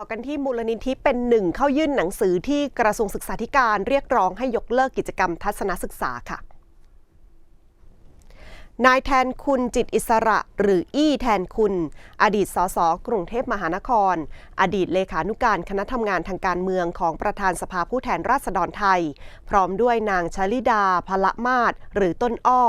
ต่อกันที่มูลนิธิเป็นหนึ่งเข้ายื่นหนังสือที่กระทรวงศึกษาธิการเรียกร้องให้ยกเลิกกิจกรรมทัศนศึกษาค่ะ นายแทนคุณจิตอิสระ หรืออี้แทนคุณ อดีตสสกรุงเทพมหานคร อดีตเลขานุการคณะทำงานทางการเมืองของประธานสภาผู้แทนราษฎรไทย พร้อมด้วยนางชลิดาพละมาศหรือต้นอ้อ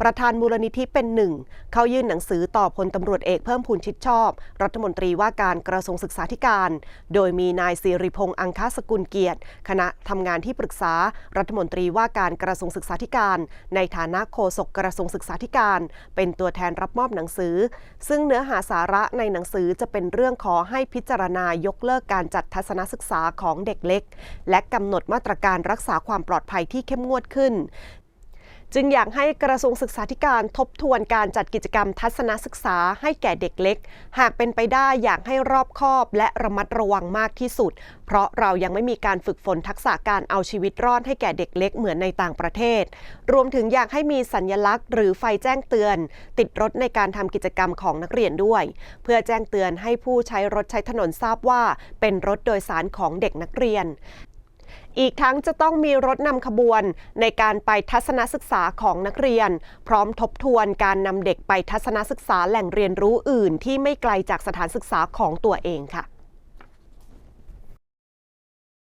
ประธานมูลนิธิเป็นหนึ่ง เขายื่นหนังสือต่อพลตำรวจเอกเพิ่มพูนชิดชอบ รัฐมนตรีว่าการกระทรวงศึกษาธิการ โดยมีนายสิริพงษ์อังคสกุลเกียรติ คณะทำงานที่ปรึกษา รัฐมนตรีว่าการกระทรวงศึกษาธิการ ในฐานะโฆษกกระทรวงศึกษาธิการ เป็นตัวแทนรับมอบหนังสือ ซึ่งเนื้อหาสาระในหนังสือจะเป็นเรื่องขอให้พิจารณายกเลิกการจัดทัศนศึกษาของเด็กเล็ก และกำหนดมาตรการรักษาความปลอดภัยที่เข้มงวดขึ้น จึงอยากให้กระทรวงศึกษาธิการทบทวนการจัดกิจกรรมทัศนศึกษาให้แก่เด็กเล็ก หากเป็นไปได้อยากให้รอบคอบและระมัดระวังมากที่สุด เพราะเรายังไม่มีการฝึกฝนทักษะการเอาชีวิตรอดให้แก่เด็กเล็กเหมือนในต่างประเทศ รวมถึงอยากให้มีสัญญลักษณ์ หรือไฟแจ้งเตือน ติดรถในการทำกิจกรรมของนักเรียนด้วย เพื่อแจ้งเตือนให้ผู้ใช้รถใช้ถนนทราบว่า เป็นรถโดยสารของเด็กนักเรียน อีกทั้งจะต้องมีรถนำขบวนในการไปทัศนศึกษาของนักเรียน พร้อมทบทวนการนำเด็กไปทัศนศึกษาแหล่งเรียนรู้อื่น ที่ไม่ไกลจากสถานศึกษาของตัวเองค่ะ